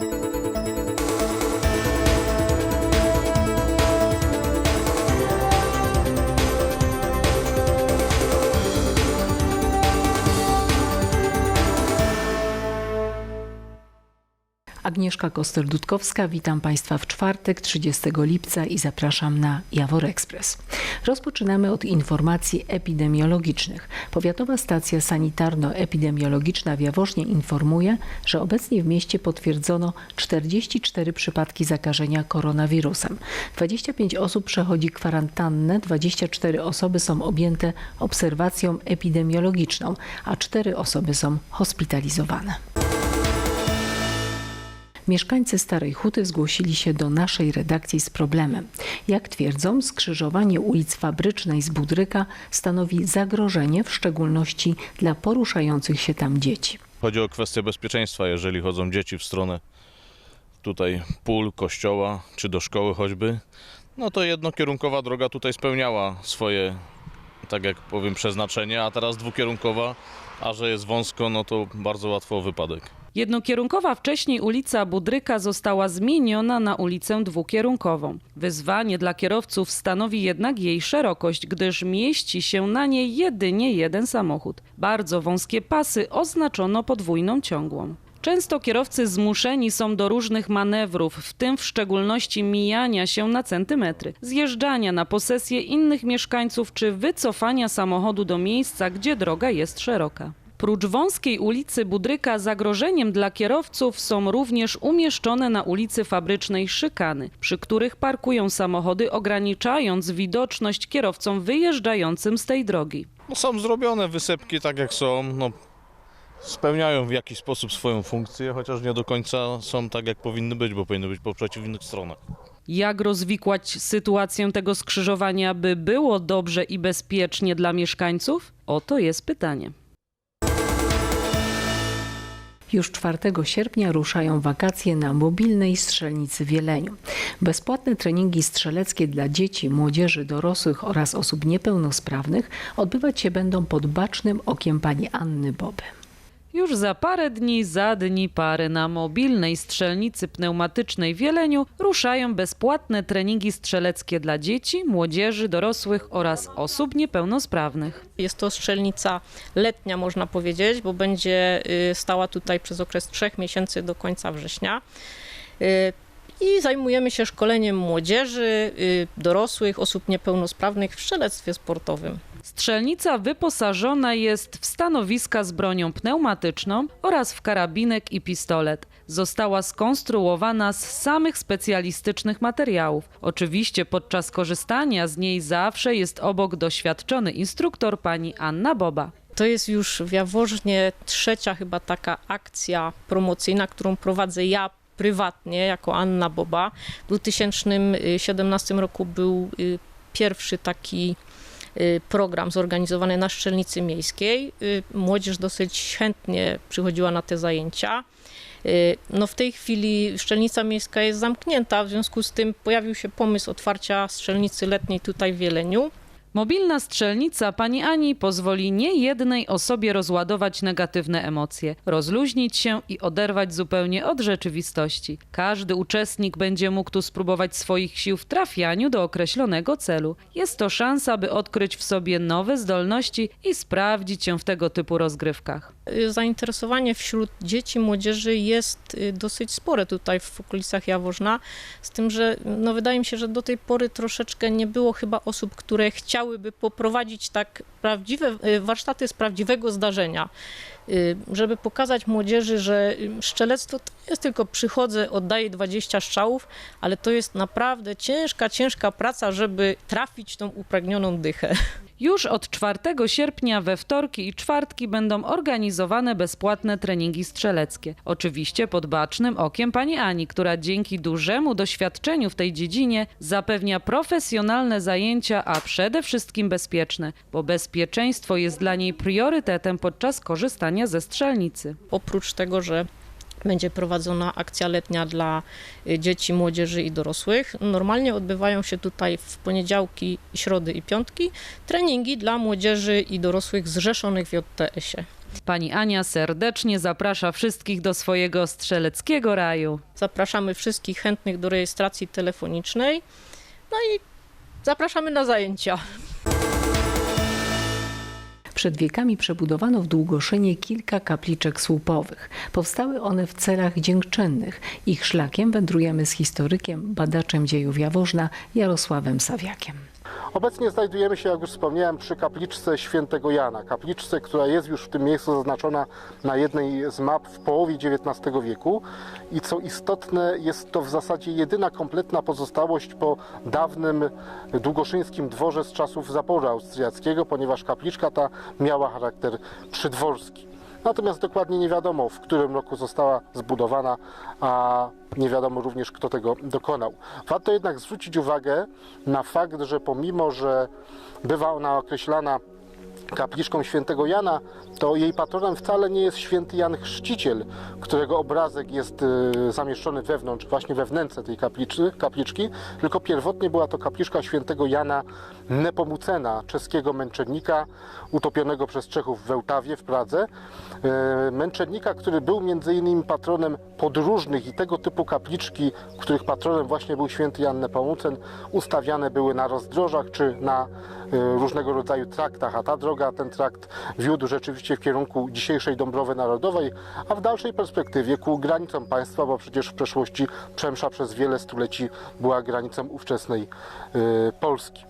thank you Agnieszka Koster-Dudkowska, witam Państwa w czwartek 30 lipca i zapraszam na Jawor Express. Rozpoczynamy od informacji epidemiologicznych. Powiatowa stacja sanitarno-epidemiologiczna w Jaworznie informuje, że obecnie w mieście potwierdzono 44 przypadki zakażenia koronawirusem. 25 osób przechodzi kwarantannę, 24 osoby są objęte obserwacją epidemiologiczną, a 4 osoby są hospitalizowane. Mieszkańcy Starej Huty zgłosili się do naszej redakcji z problemem. Jak twierdzą, skrzyżowanie ulic Fabrycznej z Budryka stanowi zagrożenie, w szczególności dla poruszających się tam dzieci. Chodzi o kwestię bezpieczeństwa, jeżeli chodzą dzieci w stronę tutaj pól, kościoła czy do szkoły choćby, no to jednokierunkowa droga tutaj spełniała swoje, tak jak powiem, przeznaczenie, a teraz dwukierunkowa, a że jest wąsko, no to bardzo łatwo o wypadek. Jednokierunkowa wcześniej ulica Budryka została zmieniona na ulicę dwukierunkową. Wyzwanie dla kierowców stanowi jednak jej szerokość, gdyż mieści się na niej jedynie jeden samochód. Bardzo wąskie pasy oznaczono podwójną ciągłą. Często kierowcy zmuszeni są do różnych manewrów, w tym w szczególności mijania się na centymetry, zjeżdżania na posesję innych mieszkańców czy wycofania samochodu do miejsca, gdzie droga jest szeroka. Prócz wąskiej ulicy Budryka zagrożeniem dla kierowców są również umieszczone na ulicy Fabrycznej szykany, przy których parkują samochody, ograniczając widoczność kierowcom wyjeżdżającym z tej drogi. No są zrobione wysepki tak jak są, no spełniają w jakiś sposób swoją funkcję, chociaż nie do końca są tak jak powinny być, bo powinny być po przeciwnych stronach. Jak rozwikłać sytuację tego skrzyżowania, by było dobrze i bezpiecznie dla mieszkańców? Oto jest pytanie. Już 4 sierpnia ruszają wakacje na mobilnej strzelnicy w Jeleniu. Bezpłatne treningi strzeleckie dla dzieci, młodzieży, dorosłych oraz osób niepełnosprawnych odbywać się będą pod bacznym okiem pani Anny Boby. Już za parę dni, za dni pary na mobilnej strzelnicy pneumatycznej w Jeleniu ruszają bezpłatne treningi strzeleckie dla dzieci, młodzieży, dorosłych oraz osób niepełnosprawnych. Jest to strzelnica letnia, można powiedzieć, bo będzie y, stała tutaj przez okres trzech miesięcy do końca września. Y, I zajmujemy się szkoleniem młodzieży, y, dorosłych, osób niepełnosprawnych w strzelectwie sportowym. Strzelnica wyposażona jest w stanowiska z bronią pneumatyczną oraz w karabinek i pistolet. Została skonstruowana z samych specjalistycznych materiałów. Oczywiście podczas korzystania z niej zawsze jest obok doświadczony instruktor pani Anna Boba. To jest już w Jaworznie trzecia chyba taka akcja promocyjna, którą prowadzę ja prywatnie jako Anna Boba. W 2017 roku był y, pierwszy taki y, program zorganizowany na Szczelnicy Miejskiej. Y, Młodzież dosyć chętnie przychodziła na te zajęcia. Y, No w tej chwili Szczelnica Miejska jest zamknięta, w związku z tym pojawił się pomysł otwarcia strzelnicy letniej tutaj w Jeleniu. Mobilna strzelnica pani Ani pozwoli niejednej osobie rozładować negatywne emocje, rozluźnić się i oderwać zupełnie od rzeczywistości. Każdy uczestnik będzie mógł tu spróbować swoich sił w trafianiu do określonego celu. Jest to szansa, by odkryć w sobie nowe zdolności i sprawdzić się w tego typu rozgrywkach. Y, Zainteresowanie wśród dzieci, młodzieży jest y, dosyć spore tutaj w okolicach Jaworzna, z tym, że no wydaje mi się, że do tej pory troszeczkę nie było chyba osób, które chciałyby poprowadzić tak prawdziwe y, warsztaty z prawdziwego zdarzenia, Y, żeby pokazać młodzieży, że y, strzelectwo to jest tylko przychodzę, oddaję 20 strzałów, ale to jest naprawdę ciężka, ciężka praca, żeby trafić tą upragnioną dychę. Już od 4 sierpnia we wtorki i czwartki będą organizowane bezpłatne treningi strzeleckie. Oczywiście pod bacznym okiem pani Ani, która dzięki dużemu doświadczeniu w tej dziedzinie zapewnia profesjonalne zajęcia, a przede wszystkim bezpieczne, bo bezpieczeństwo jest dla niej priorytetem podczas korzystania ze strzelnicy. oprócz tego, że będzie prowadzona akcja letnia dla y, dzieci, młodzieży i dorosłych. Normalnie odbywają się tutaj w poniedziałki, środy i piątki treningi dla młodzieży i dorosłych zrzeszonych w JTS-ie. Pani Ania serdecznie zaprasza wszystkich do swojego strzeleckiego raju. Zapraszamy wszystkich chętnych do rejestracji telefonicznej. No i zapraszamy na zajęcia. Przed wiekami przebudowano w Długoszynie kilka kapliczek słupowych. Powstały one w celach dziękczynnych. Ich szlakiem wędrujemy z historykiem, badaczem dziejów Jaworzna Jarosławem Sawiakiem. Obecnie znajdujemy się, jak już wspomniałem, przy kapliczce świętego Jana. Kapliczce, która jest już w tym miejscu zaznaczona na jednej z map w połowie XIX wieku. I co istotne, jest to w zasadzie jedyna kompletna pozostałość po dawnym długoszyńskim dworze z czasów zaboru austriackiego, ponieważ kapliczka ta miała charakter przydworski. Natomiast dokładnie nie wiadomo, w którym roku została zbudowana, a nie wiadomo również, kto tego dokonał. Warto jednak zwrócić uwagę na fakt, że pomimo, że bywa ona określana kapliczką świętego Jana, to jej patronem wcale nie jest święty Jan Chrzciciel, którego obrazek jest y, zamieszczony wewnątrz, właśnie we wnętrze tej kapliczy, kapliczki, tylko pierwotnie była to kapliczka świętego Jana Nepomucena, czeskiego męczennika utopionego przez Czechów w Ełtawie w Pradze. Y, Męczennika, który był między innymi patronem podróżnych i tego typu kapliczki, których patronem właśnie był święty Jan Nepomucen, ustawiane były na rozdrożach czy na różnego rodzaju traktach, a ta droga, ten trakt wiódł rzeczywiście w kierunku dzisiejszej Dąbrowy Narodowej, a w dalszej perspektywie ku granicom państwa, bo przecież w przeszłości Przemsza przez wiele stuleci była granicą ówczesnej y, Polski.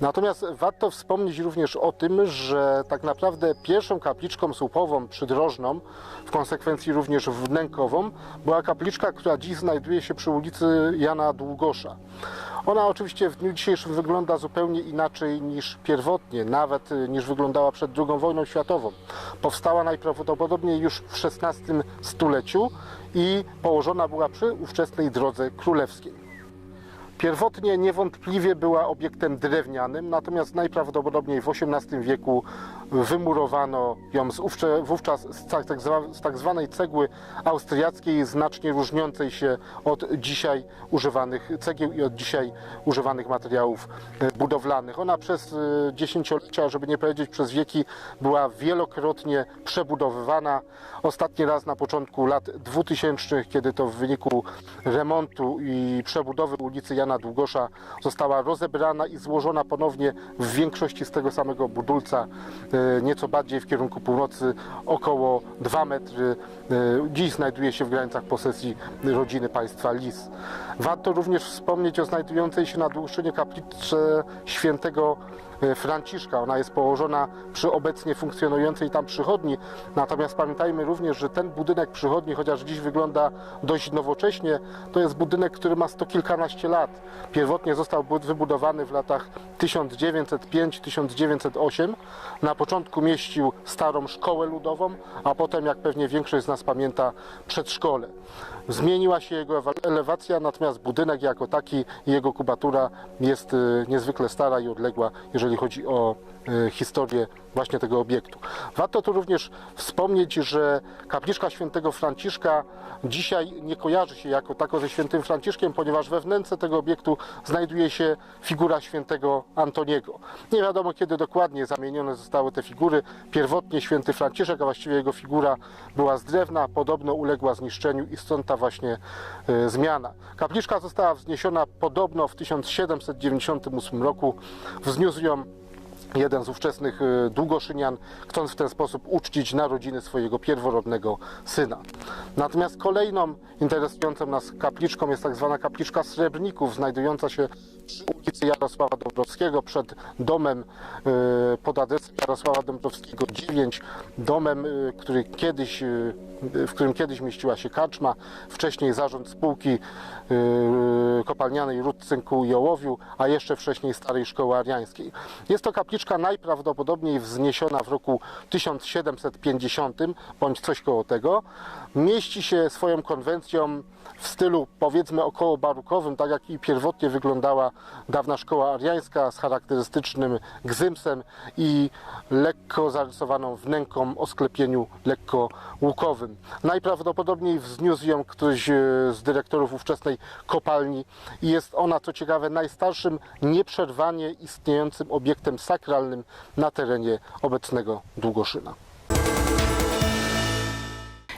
Natomiast warto wspomnieć również o tym, że tak naprawdę pierwszą kapliczką słupową przydrożną, w konsekwencji również wnękową, była kapliczka, która dziś znajduje się przy ulicy Jana Długosza. Ona oczywiście w dniu dzisiejszym wygląda zupełnie inaczej niż pierwotnie, nawet y, niż wyglądała przed II wojną światową. Powstała najprawdopodobniej już w XVI stuleciu i położona była przy ówczesnej drodze królewskiej. Pierwotnie niewątpliwie była obiektem drewnianym, natomiast najprawdopodobniej w XVIII wieku wymurowano ją z ówcze, wówczas z tak, z tak zwanej cegły austriackiej, znacznie różniącej się od dzisiaj używanych cegieł i od dzisiaj używanych materiałów e, budowlanych. Ona przez e, dziesięciolecia, żeby nie powiedzieć przez wieki, była wielokrotnie przebudowywana. Ostatni raz na początku lat 2000, kiedy to w wyniku remontu i przebudowy ulicy Jana Długosza została rozebrana i złożona ponownie w większości z tego samego budulca, e, nieco bardziej w kierunku północy, około 2 metry. E, Dziś znajduje się w granicach posesji rodziny państwa Lis. Warto również wspomnieć o znajdującej się na Dłuższynie kapliczce świętego Franciszka. Ona jest położona przy obecnie funkcjonującej tam przychodni. Natomiast pamiętajmy również, że ten budynek przychodni, chociaż dziś wygląda dość nowocześnie, to jest budynek, który ma sto kilkanaście lat. Pierwotnie został bu- wybudowany w latach 1905-1908. Na początku mieścił starą szkołę ludową, a potem, jak pewnie większość z nas pamięta, przedszkole. Zmieniła się jego ewa- elewacja, natomiast budynek jako taki i jego kubatura jest y, niezwykle stara i odległa, jeżeli chodzi o historię właśnie tego obiektu. Warto tu również wspomnieć, że kapliczka świętego Franciszka dzisiaj nie kojarzy się jako tako ze świętym Franciszkiem, ponieważ we wnętrze tego obiektu znajduje się figura świętego Antoniego. Nie wiadomo kiedy dokładnie zamienione zostały te figury. Pierwotnie święty Franciszek, a właściwie jego figura była z drewna, podobno uległa zniszczeniu i stąd ta właśnie e, zmiana. Kapliczka została wzniesiona podobno w 1798 roku. Wzniósł ją jeden z ówczesnych e, długoszynian, chcąc w ten sposób uczcić narodziny swojego pierworodnego syna. Natomiast kolejną interesującą nas kapliczką jest tak zwana kapliczka Srebrników, znajdująca się przy ulicy Jarosława Dąbrowskiego, przed domem e, pod adresem Jarosława Dąbrowskiego 9, domem, e, który kiedyś, w którym kiedyś mieściła się karczma, wcześniej zarząd spółki kopalnianej Ród Cynku i Ołowiu, a jeszcze wcześniej Starej Szkoły Ariańskiej. Jest to kapliczka najprawdopodobniej wzniesiona w roku 1750 bądź coś koło tego. Mieści się swoją konwencją w stylu powiedzmy około barokowym, tak jak i pierwotnie wyglądała dawna szkoła ariańska z charakterystycznym gzymsem i lekko zarysowaną wnęką o sklepieniu lekko łukowym. Najprawdopodobniej wzniósł ją ktoś e, z dyrektorów ówczesnej kopalni i jest ona, co ciekawe, najstarszym nieprzerwanie istniejącym obiektem na terenie obecnego Długoszyna.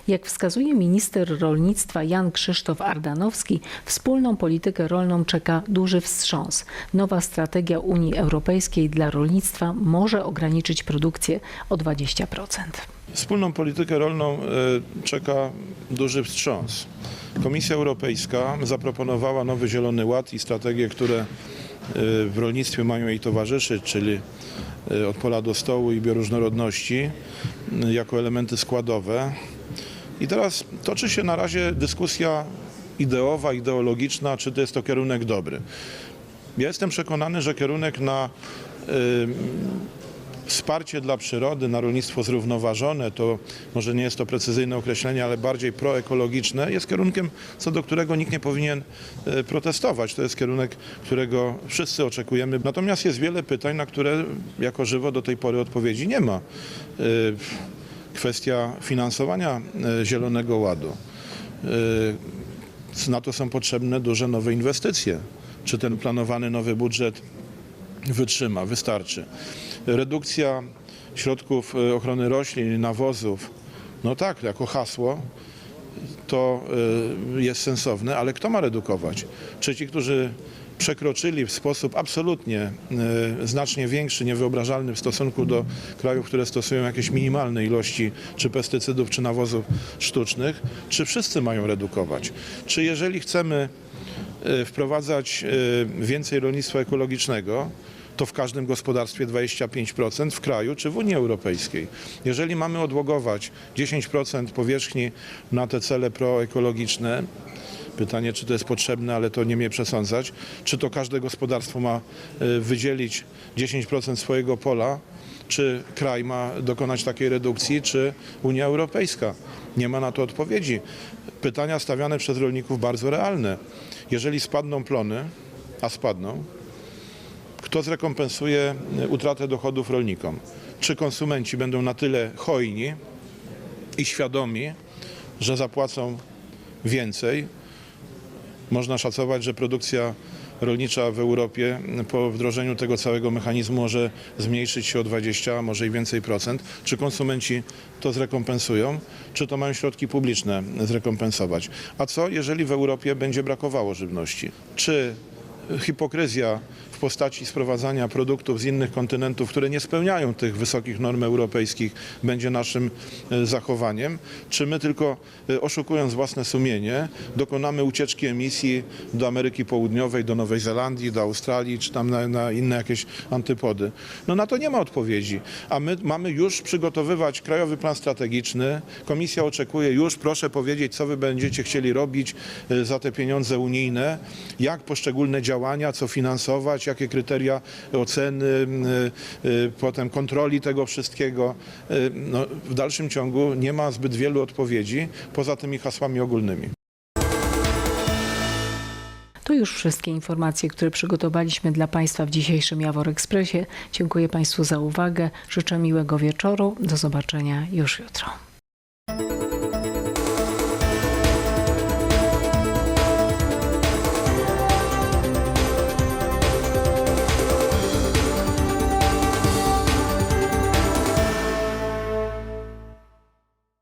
Jak wskazuje minister rolnictwa Jan Krzysztof Ardanowski, wspólną politykę rolną czeka duży wstrząs. Nowa strategia Unii Europejskiej dla rolnictwa może ograniczyć produkcję o 20%. Wspólną politykę rolną e, czeka duży wstrząs. Komisja Europejska zaproponowała nowy Zielony Ład i strategie, które w rolnictwie mają jej towarzyszyć, czyli e, od pola do stołu i bioróżnorodności m, jako elementy składowe. I teraz toczy się na razie dyskusja ideowa, ideologiczna, czy to jest to kierunek dobry. Ja jestem przekonany, że kierunek na wsparcie dla przyrody, na rolnictwo zrównoważone, to może nie jest to precyzyjne określenie, ale bardziej proekologiczne, jest kierunkiem, co do którego nikt nie powinien e, protestować. To jest kierunek, którego wszyscy oczekujemy. Natomiast jest wiele pytań, na które jako żywo do tej pory odpowiedzi nie ma. E, Kwestia finansowania e, Zielonego Ładu. Na to są potrzebne duże nowe inwestycje. Czy ten planowany nowy budżet wytrzyma, wystarczy. Redukcja środków e, ochrony roślin, nawozów, no tak, jako hasło to e, jest sensowne, ale kto ma redukować? Czy ci, którzy przekroczyli w sposób absolutnie e, znacznie większy, niewyobrażalny w stosunku do krajów, które stosują jakieś minimalne ilości czy pestycydów, czy nawozów sztucznych, czy wszyscy mają redukować? Czy jeżeli chcemy wprowadzać więcej rolnictwa ekologicznego, to w każdym gospodarstwie 25% w kraju czy w Unii Europejskiej. Jeżeli mamy odłogować 10% powierzchni na te cele proekologiczne, pytanie czy to jest potrzebne, ale to nie mnie przesądzać, czy to każde gospodarstwo ma e, wydzielić 10% swojego pola, czy kraj ma dokonać takiej redukcji, czy Unia Europejska. Nie ma na to odpowiedzi. Pytania stawiane przez rolników bardzo realne. Jeżeli spadną plony, a spadną, kto zrekompensuje e, utratę dochodów rolnikom? Czy konsumenci będą na tyle hojni i świadomi, że zapłacą więcej? Można szacować, że produkcja rolnicza w Europie po wdrożeniu tego całego mechanizmu może zmniejszyć się o 20, a może i więcej procent. Czy konsumenci to zrekompensują? Czy to mają środki publiczne zrekompensować? A co, jeżeli w Europie będzie brakowało żywności? Czy hipokryzja w postaci sprowadzania produktów z innych kontynentów, które nie spełniają tych wysokich norm europejskich, będzie naszym e, zachowaniem? Czy my tylko e, oszukując własne sumienie dokonamy ucieczki emisji do Ameryki Południowej, do Nowej Zelandii, do Australii, czy tam na, na inne jakieś antypody? No na to nie ma odpowiedzi. A my mamy już przygotowywać krajowy plan strategiczny. Komisja oczekuje już, proszę powiedzieć, co wy będziecie chcieli robić e, za te pieniądze unijne, jak poszczególne działania, co finansować, jakie kryteria oceny, y, y, potem kontroli tego wszystkiego. Y, No, w dalszym ciągu nie ma zbyt wielu odpowiedzi poza tymi hasłami ogólnymi. To już wszystkie informacje, które przygotowaliśmy dla Państwa w dzisiejszym Jawor Ekspresie. Dziękuję Państwu za uwagę. Życzę miłego wieczoru. Do zobaczenia już jutro.